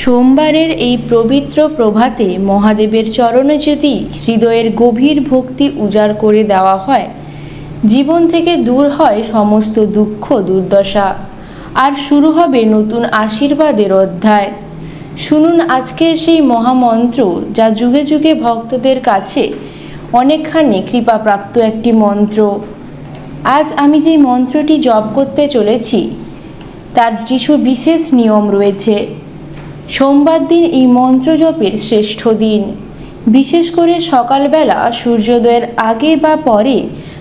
সোমবারের এই পবিত্র প্রভাতে মহাদেবের চরণে যদি হৃদয়ের গভীর ভক্তি উজাড় করে দেওয়া হয়, জীবন থেকে দূর হয় সমস্ত দুঃখ দুর্দশা। আর শুরু হবে নতুন আশীর্বাদের অধ্যায়। শুনুন আজকের সেই মহামন্ত্র যা যুগে যুগে ভক্তদের কাছে অনেকখানি কৃপাপ্রাপ্ত একটি মন্ত্র। আজ আমি যে মন্ত্রটি জপ করতে চলেছি, তার কিছু বিশেষ নিয়ম রয়েছে। সোমবার দিন এই মন্ত্র জপের শ্রেষ্ঠ দিন। বিশেষ করে সকালবেলা সূর্যোদয়ের আগে বা পরে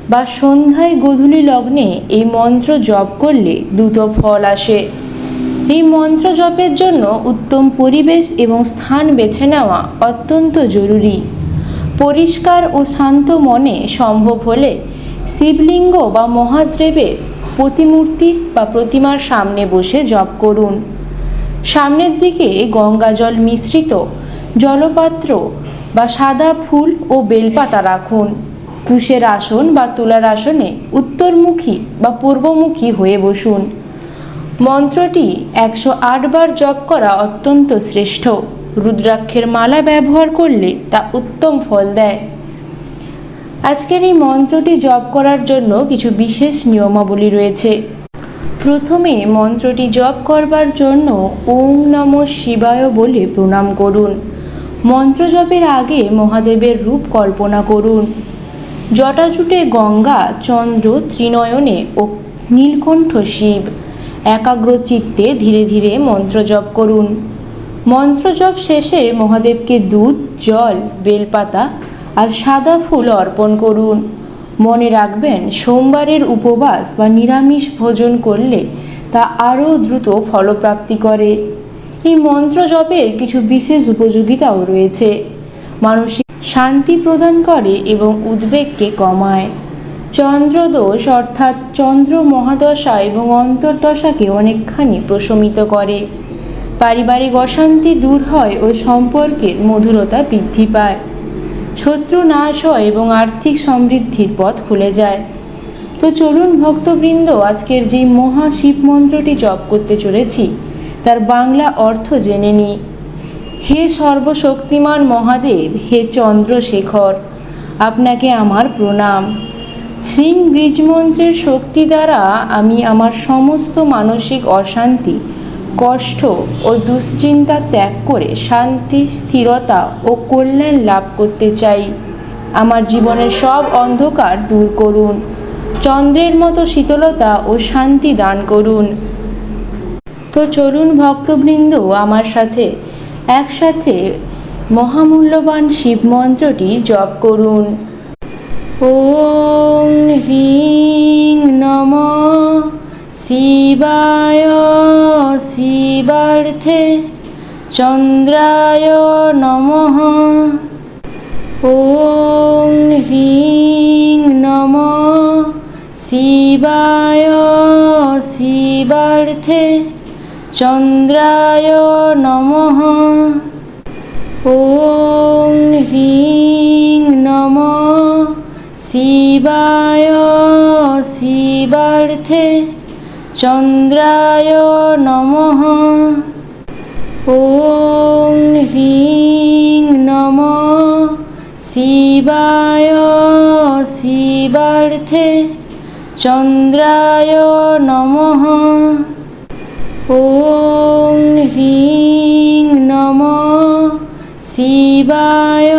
বা সন্ধ্যায় গধূলি লগ্নে এই মন্ত্র জপ করলে দ্রুত ফল আসে। এই মন্ত্র জপের জন্য উত্তম পরিবেশ এবং স্থান বেছে নেওয়া অত্যন্ত জরুরি। পরিষ্কার ও শান্ত মনে সম্ভব হলে শিবলিঙ্গ বা মহাদেবের প্রতিমূর্তি বা প্রতিমার সামনে বসে জপ করুন। সামনের দিকে গঙ্গা জল মিশ্রিত, জলপাত্র বা সাদা ফুল ও বেলপাতা রাখুন। কুশের আসন বা তুলার আসনে উত্তরমুখী বা পূর্বমুখী হয়ে বসুন। মন্ত্রটি একশো আট বার জপ করা অত্যন্ত শ্রেষ্ঠ। রুদ্রাক্ষের মালা ব্যবহার করলে তা উত্তম ফল দেয়। আজকের এই মন্ত্রটি জপ করার জন্য কিছু বিশেষ নিয়মাবলী রয়েছে। প্রথমে মন্ত্রটি জপ করবার জন্য ওম নম শিবায় বলে প্রণাম করুন। মন্ত্র জপের আগে মহাদেবের রূপ কল্পনা করুন। জটাজুটে গঙ্গা, চন্দ্র, ত্রিনয়নে ও নীলকণ্ঠ শিব। একাগ্র চিত্তে ধীরে ধীরে মন্ত্র জপ করুন। মন্ত্র জপ শেষে মহাদেবকে দুধ, জল, বেলপাতা আর সাদা ফুল অর্পণ করুন। মনে রাখবেন, সোমবারের উপবাস বা নিরামিষ ভোজন করলে তা আরও দ্রুত ফলপ্রাপ্তি করে। এই মন্ত্র জপের কিছু বিশেষ উপযোগিতাও রয়েছে। মানসিক শান্তি প্রদান করে এবং উদ্বেগকে কমায়। চন্দ্রদোষ অর্থাৎ চন্দ্র মহাদশা এবং অন্তর্দশাকে অনেকখানি প্রশমিত করে। পারিবারিক অশান্তি দূর হয় ও সম্পর্কের মধুরতা বৃদ্ধি পায়। শত্রু নাশ হয় এবং আর্থিক সমৃদ্ধির পথ খুলে যায়। তো চলুন ভক্তবৃন্দ, আজকের যে মহা শিব মন্ত্রটি জপ করতে চলেছি, তার বাংলা অর্থ জেনে নিই হে সর্বশক্তিমান মহাদেব, হে চন্দ্রশেখর, আপনাকে আমার প্রণাম। হ্রিং বীজ মন্ত্রের শক্তি দ্বারা আমি আমার সমস্ত মানসিক অশান্তি কষ্ট ও দুশ্চিন্তা ত্যাগ করে শান্তি, স্থিরতা ও কল্যাণ লাভ করতে চাই। আমার জীবনের সব অন্ধকার দূর করুন। চন্দ্রের মতো শীতলতা ও শান্তি দান করুন। তো চলুন ভক্তবৃন্দ, আমার সাথে, একসাথে মহামূল্যবান শিব মন্ত্রটি জপ করুন। ওম হিং নম শিবায় শিবার্থে চন্দ্রায় নমঃ। ওম হ্রিং নম। শিবায় শিবার্থে চন্দ্রায় নমঃ। ওম হ্রিং নম। শিবায় শিবার্থে চন্দ্রায় নমঃ। ওম হ্রিং নম। শিবায় শিবার্থে চন্দ্রায় নমঃ। ওম হ্রিং নম। শিবায়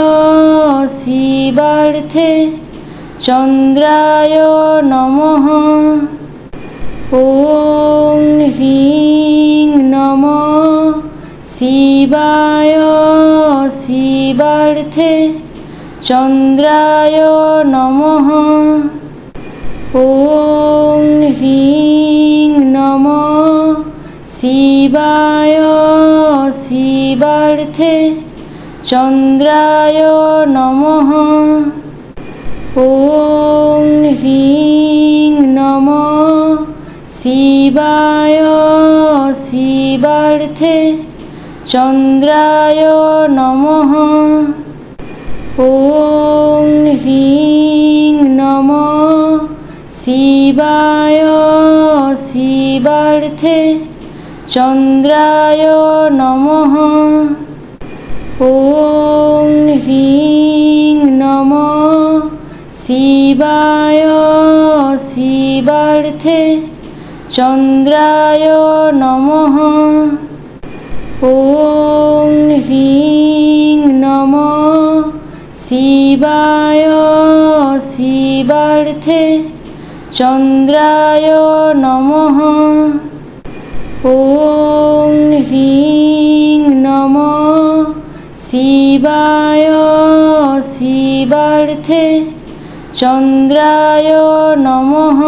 শিবার্থে চন্দ্রায় নমঃ। ওম হ্রিং নম শিবায় শিবার্থে চন্দ্রায় নমঃ ওম হ্রিং নম শিবায় শিবার্থে চন্দ্রায় নমঃ ওম হ্রিং নম শিবায়, শিবার্থে চন্দ্রায় নমঃ। ওং হ্রিং নম। শিবায়, শিবার্থে চন্দ্রায় নমঃ। ওং হ্রিং নম। শিবায়, শিবার্থে চন্দ্রায় নমঃ ওং হিং নম শিবায় শিবার্থে চন্দ্রায় নমঃ ওং হিং নম শিবায় শিবার্থে চন্দ্রায় নমঃ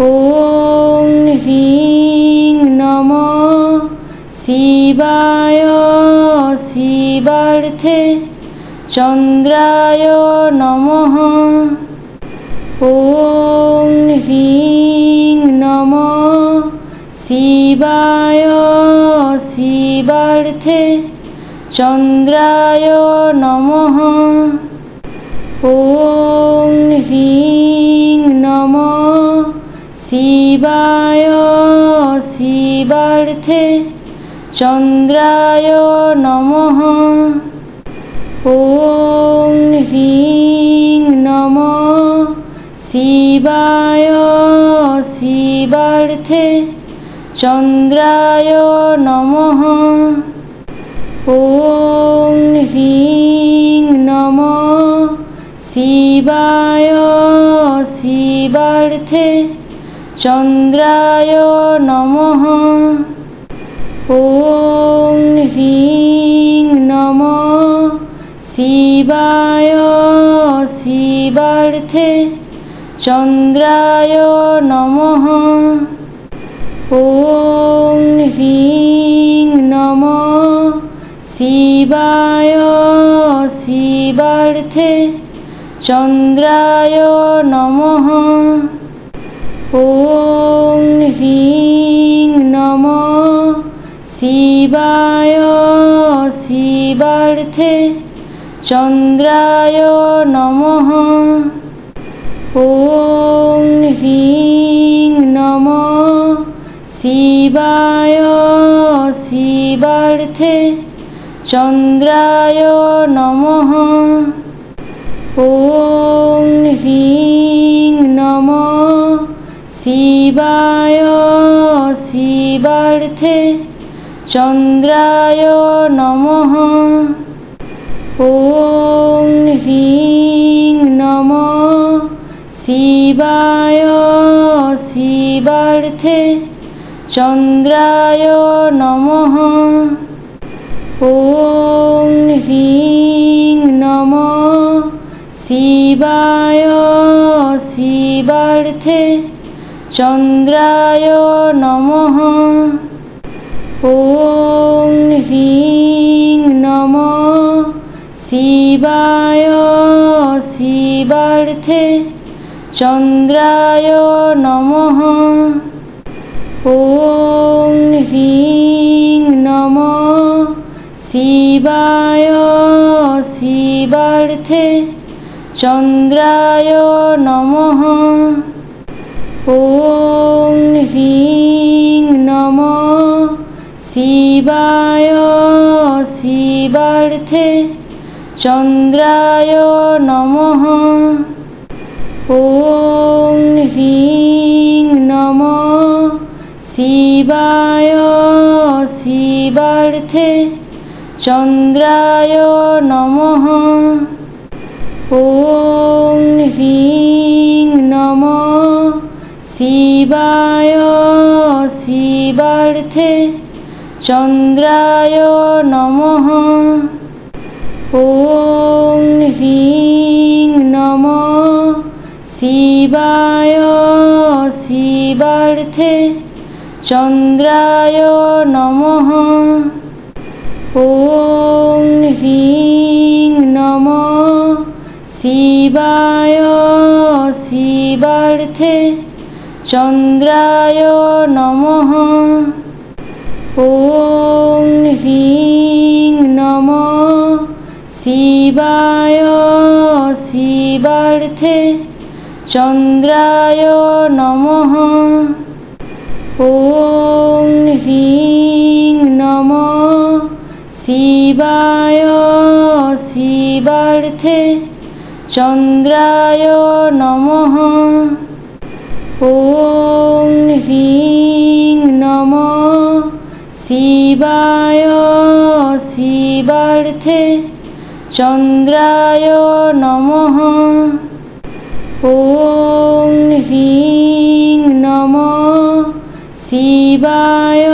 ॐ ह्रीं নমঃ শিবায় শিবার্থে চন্দ্রায় নমঃ ॐ ह्रीं নমঃ শিবায় শিবার্থে চন্দ্রায় নমঃ ॐ ह्रीं নমঃ শিবায়, শিবার্থে চন্দ্রায় নমঃ। ওং হ্রিং নম। শিবায়, শিবার্থে চন্দ্রায় নমঃ। ওং হ্রিং নম। শিবায়, শিবার্থে চন্দ্রায় নম। ওং হ্রিং নম। শিবায় শিবার্থে চন্দ্রায় নম। ওং হ্রিং নম। শিবায় শিবার্থে চন্দ্রায় নমঃ। ওং হ্রিং নম শিবায় শিবার্থে চন্দ্রায় নম ওং হ্রিং নম শিবায় শিবার্থে চন্দ্রায় নম ওং হ্রিং নমঃ শিবায়, শিবার্থে চন্দ্রায় নমঃ। ওং হ্রিং নম। শিবায়, শিবার্থে চন্দ্রায় নমঃ। ওং হ্রিং নম। শিবায়, শিবার্থে চন্দ্রায় নমঃ ওং হিং নম শিবায় শিবার্থে চন্দ্রায় নমঃ ওং হিং নম শিবায় শিবার্থে চন্দ্রায় নমঃ ওং হ্রিং নম শিবায় শিবার্থে চন্দ্রায় নম ওং হ্রিং নম শিবায় শিবার্থে চন্দ্রায় নম ওং হ্রিং নমঃ শিবায়, শিবার্থে চন্দ্রায় নমঃ। ওং হ্রিং নম। শিবায়, শিবার্থে চন্দ্রায় নমঃ। ওং হ্রিং নম। শিবায়, শিবার্থে চন্দ্রায় নম ওং হ্রিং নম শিবায় শিবার্থে চন্দ্রায় নম ওং হ্রিং নম শিবায় শিবার্থে চন্দ্রায় নমঃ ॐ ह्रीं নম শিবায় শিবার্থে চন্দ্রায় নমঃ ॐ ह्रीं নম শিবায়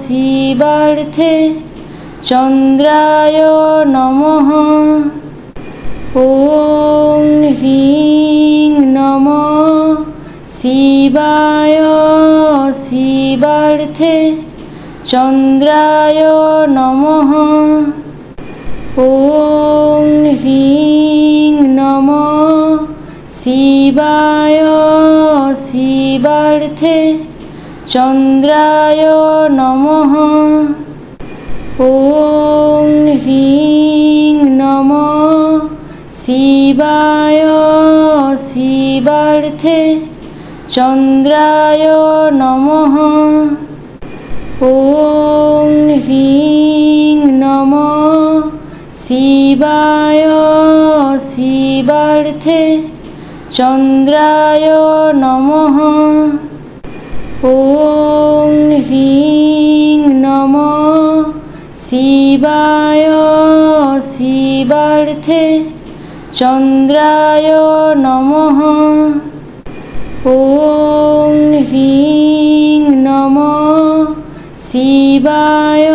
শিবার্থে চন্দ্রায় নমঃ ॐ ह्रीं নম শিবায়, শিবার্থে চন্দ্রায় নমঃ। ওং হ্রিং নম। শিবায়, শিবার্থে চন্দ্রায় নমঃ। ওং হ্রিং নম। শিবায়, শিবার্থে চন্দ্রায় নমঃ। ওং হ্রিং নম। শিবায় শিবার্থে চন্দ্রায় নমঃ। ওং হ্রিং নম। শিবায় শিবার্থে চন্দ্রায় নমঃ। ওং হ্রিং নম শিবায়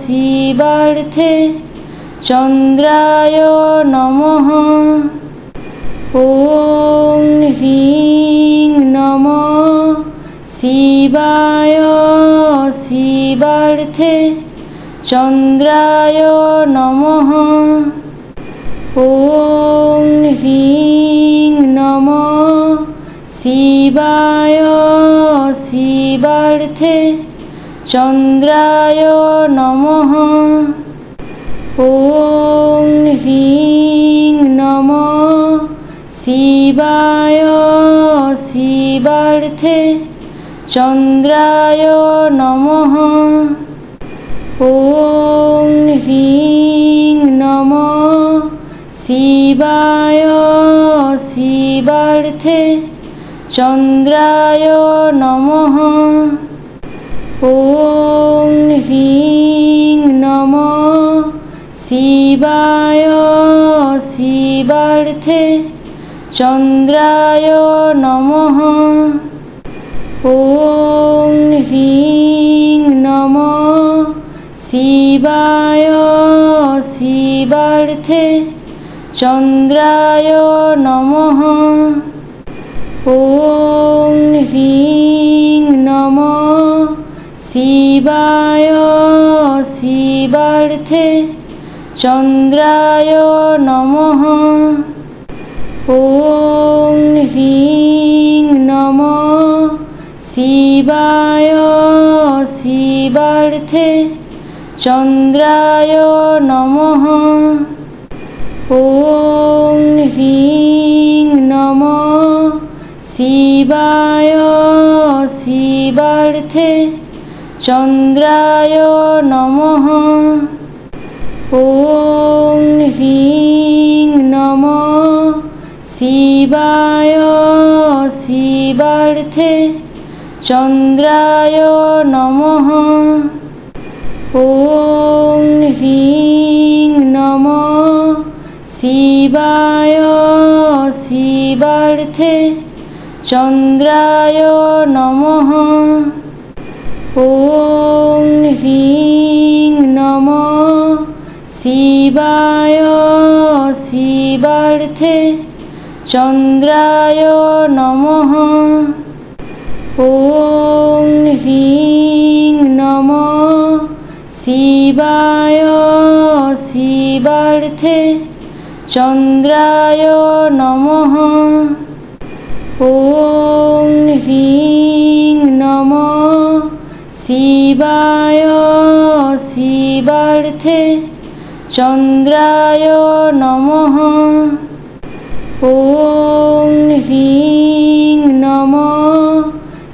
শিবার্থে চন্দ্রায় নম ওং হ্রিং নম শিবায় শিবার্থে চন্দ্রায় নম ওং হ্রিং নমঃ শিবায়, শিবার্থে চন্দ্রায় নমঃ। ওং হ্রিং নম। শিবায়, শিবার্থে চন্দ্রায় নমঃ। ওং হ্রিং নম। শিবায়, শিবার্থে চন্দ্রায় নমঃ ওং হিং নম শিবায় শিবার্থে চন্দ্রায় নমঃ ওং হিং নম শিবায় শিবার্থে চন্দ্রায় নমঃ ওং হ্রিং নম শিবায় শিবার্থে চন্দ্রায় নম ওং হ্রিং নম শিবায় শিবার্থে চন্দ্রায় নম ওং হ্রিং নমঃ শিবায়, শিবার্থে চন্দ্রায় নমঃ। ওং হ্রিং নম। শিবায়, শিবার্থে চন্দ্রায় নমঃ। ওং হ্রিং নম। শিবায়, শিবার্থে চন্দ্রায় নম ওং হ্রিং নম শিবায় শিবার্থে চন্দ্রায় নম ওং হ্রিং নম শিবায় শিবার্থে চন্দ্রায় নমঃ ওং হ্রিং নম শিবায় শিবার্থে চন্দ্রায় নম ওং হ্রিং নম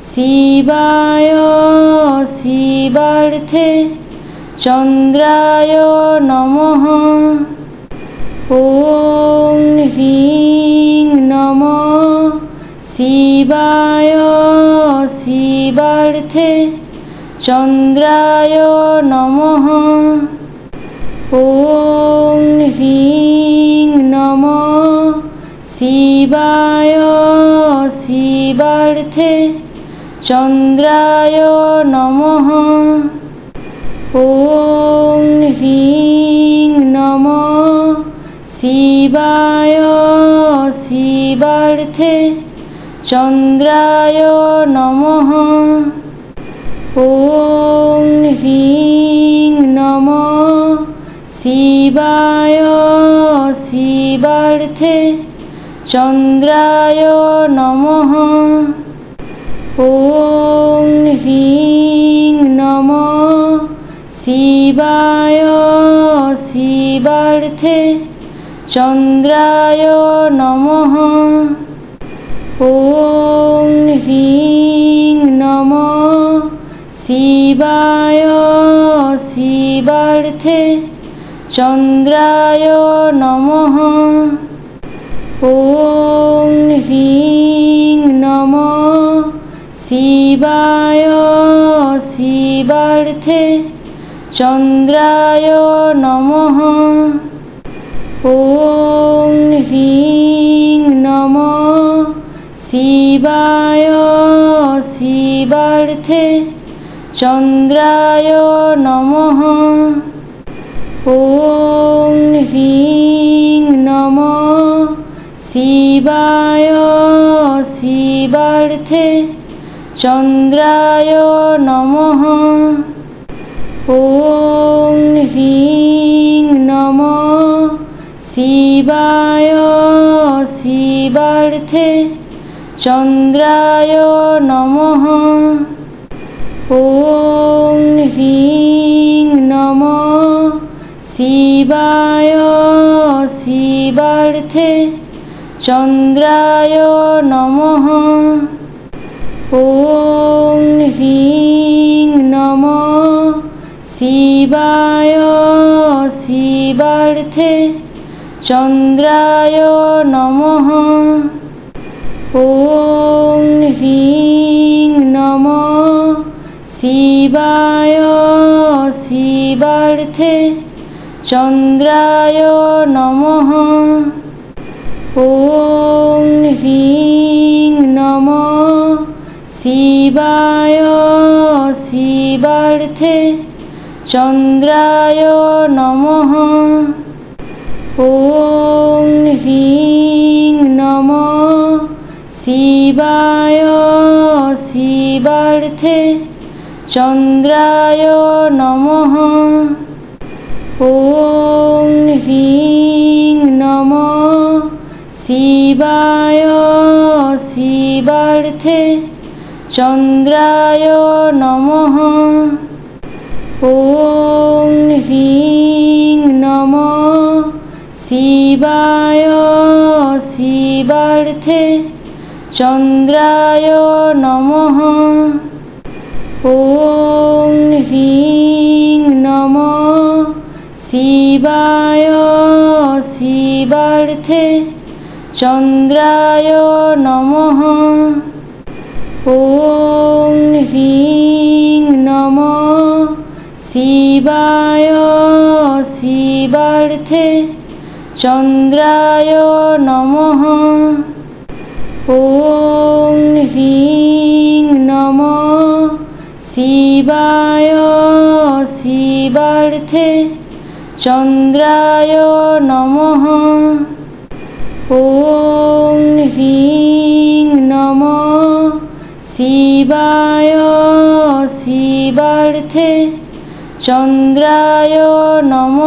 শিবায় শিবার্থে চন্দ্রায় নম ওং হ্রিং নমঃ শিবায়, শিবার্থে চন্দ্রায় নমঃ। ওং হ্রিং নম। শিবায়, শিবার্থে চন্দ্রায় নমঃ। ওং হ্রিং নম। শিবায়, শিবার্থে চন্দ্রায় নমঃ ওং হিং নম শিবায় শিবার্থে চন্দ্রায় নমঃ ওং হিং নম শিবায় শিবার্থে চন্দ্রায় নমঃ ওং হ্রিং নম শিবায় শিবার্থে চন্দ্রায় নম ওং হ্রিং নম শিবায় শিবার্থে চন্দ্রায় নম ওং হ্রিং নমঃ শিবায়, শিবার্থে চন্দ্রায় নমঃ। ওং হ্রিং নম। শিবায়, শিবার্থে চন্দ্রায় নমঃ। ওং হ্রিং নম। শিবায়, শিবার্থে চন্দ্রায় নম ওং হিং নম শিবায় শিবার্থে চন্দ্রায় নম ওং হিং নম শিবায় শিবার্থে চন্দ্রায় নমঃ ॐ ह्रीं নমঃ শিবায় শিবার্থে চন্দ্রায় নমঃ ॐ ह्रीं নমঃ শিবায় শিবার্থে চন্দ্রায় নমঃ ॐ শিবায় শিবার্থে চন্দ্রায় নমঃ। ওং হ্রিং নম। শিবায় শিবার্থে চন্দ্রায় নমঃ। ওং হ্রিং নম। শিবায় শিবার্থে চন্দ্রায় নমঃ। ওং হ্রিং নম। শিবায় শিবার্থে চন্দ্রায় নমঃ। ওং হ্রিং নম। শিবায় শিবার্থে চন্দ্রায় নমঃ। ওং হ্রিং নম শিবায় শিবার্থে চন্দ্রায় নম ওং হ্রিং নম শিবায় শিবার্থে চন্দ্রায় নম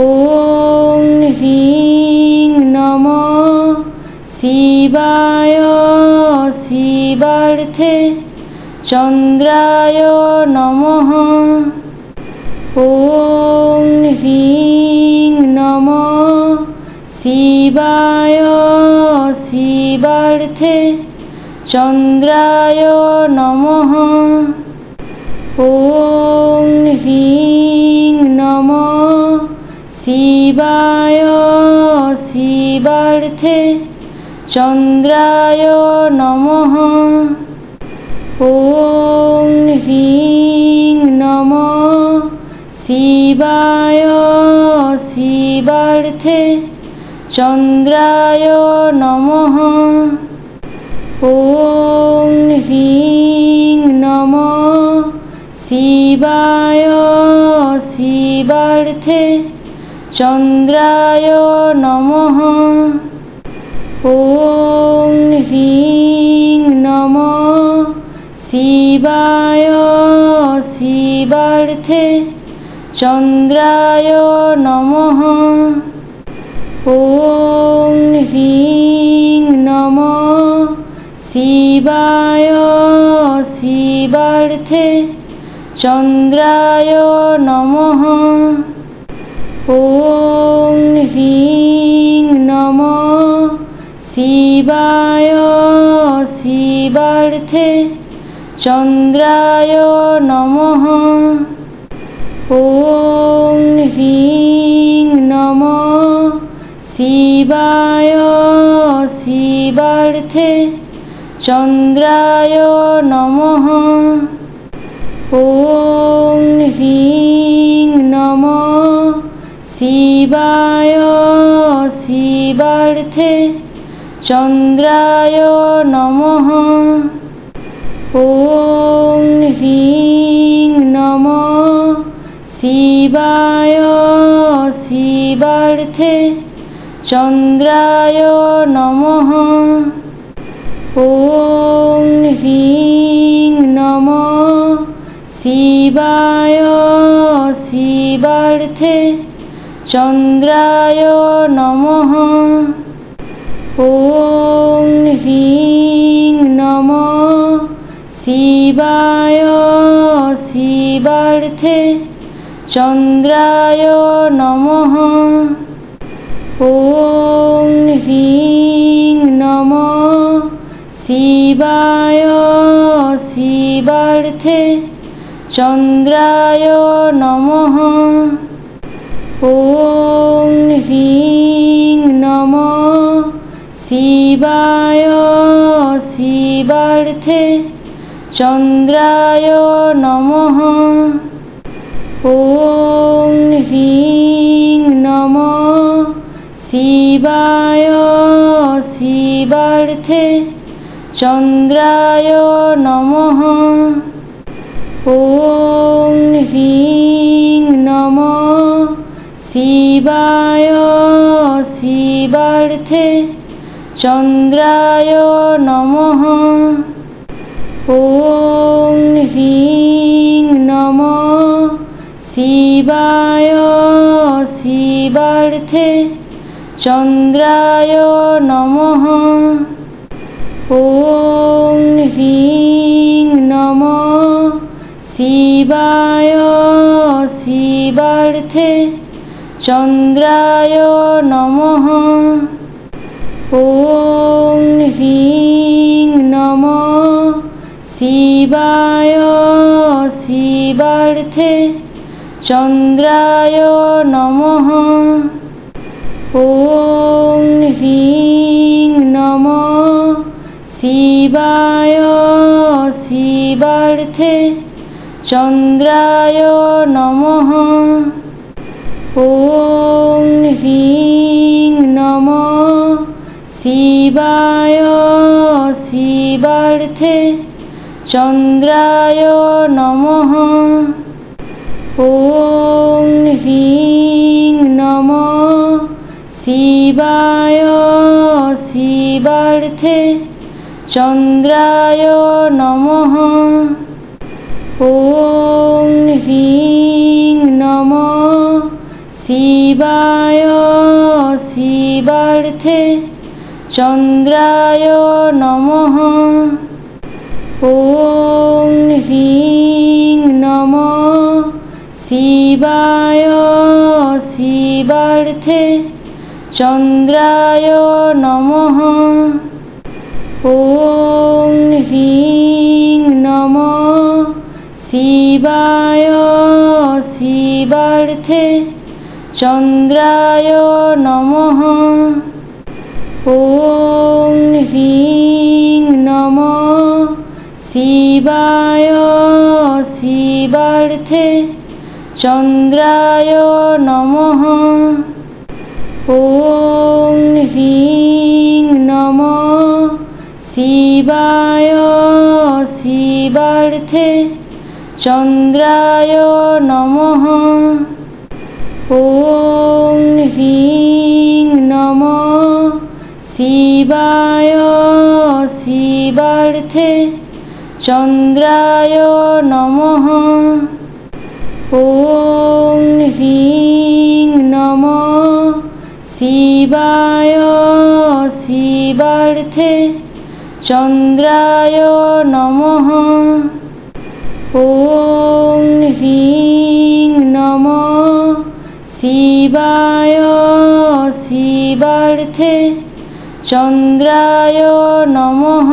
ওং হ্রিং নমঃ শিবায়, শিবার্থে চন্দ্রায় নমঃ। ওং হ্রিং নম। শিবায়, শিবার্থে চন্দ্রায় নমঃ। ওং হ্রিং নম। শিবায়, শিবার্থে চন্দ্রায় নমঃ ওং হিং নম শিবায় শিবার্থে চন্দ্রায় নমঃ ওং হিং নম শিবায় শিবার্থে চন্দ্রায় নমঃ ওং হ্রিং নম শিবায় শিবার্থে চন্দ্রায় নম। ওং হ্রিং নম শিবায় শিবার্থে চন্দ্রায় নম। ওং হ্রিং নমঃ শিবায়, শিবার্থে চন্দ্রায় নমঃ। ওং হ্রিং নম। শিবায়, শিবার্থে চন্দ্রায় নমঃ। ওং হ্রিং নম। শিবায়, শিবার্থে চন্দ্রায় নমঃ ওং হ্রিং নম শিবায় শিবার্থে চন্দ্রায় নমঃ ওং হ্রিং নম শিবায় শিবার্থে চন্দ্রায় নমঃ শিবায়, শিবার্থে চন্দ্রায় নমঃ। ওং হ্রিং নম। শিবায়, শিবার্থে চন্দ্রায় নমঃ। ওং হ্রিং নম। শিবায়, শিবার্থে চন্দ্রায় নম ওং হ্রিং নম শিবায় শিবার্থে চন্দ্রায় নম ওং হ্রিং নম শিবায় শিবার্থে চন্দ্রায় নমঃ ওং হ্রিং নম শিবায় শিবার্থে চন্দ্রায় নম ওং হ্রিং নম শিবায় শিবার্থে চন্দ্রায় নম ওং হ্রিং নমঃ শিবায়, শিবার্থে চন্দ্রায় নমঃ। ওং হ্রিং নম। শিবায়, শিবার্থে চন্দ্রায় নমঃ। ওং হ্রিং নম। শিবায়, শিবার্থে চন্দ্রায় নমঃ ওং হিং নম শিবায় শিবার্থে চন্দ্রায় নমঃ ওং হিং নম শিবায় শিবার্থে চন্দ্রায় নমঃ ওং হ্রিং নম শিবায় শিবার্থে চন্দ্রায় নম ওং হ্রিং নম শিবায় শিবার্থে চন্দ্রায় নম ওং হ্রিং নমঃ শিবায়, শিবার্থে চন্দ্রায় নমঃ। ওং হ্রিং নম। শিবায়, শিবার্থে চন্দ্রায় নমঃ। ওং হ্রিং নম। শিবায়, শিবার্থে চন্দ্রায় নম ওং হ্রিং নম শিবায় শিবার্থে চন্দ্রায় নম ওং হ্রিং নম শিবায় শিবার্থে চন্দ্রায় নমঃ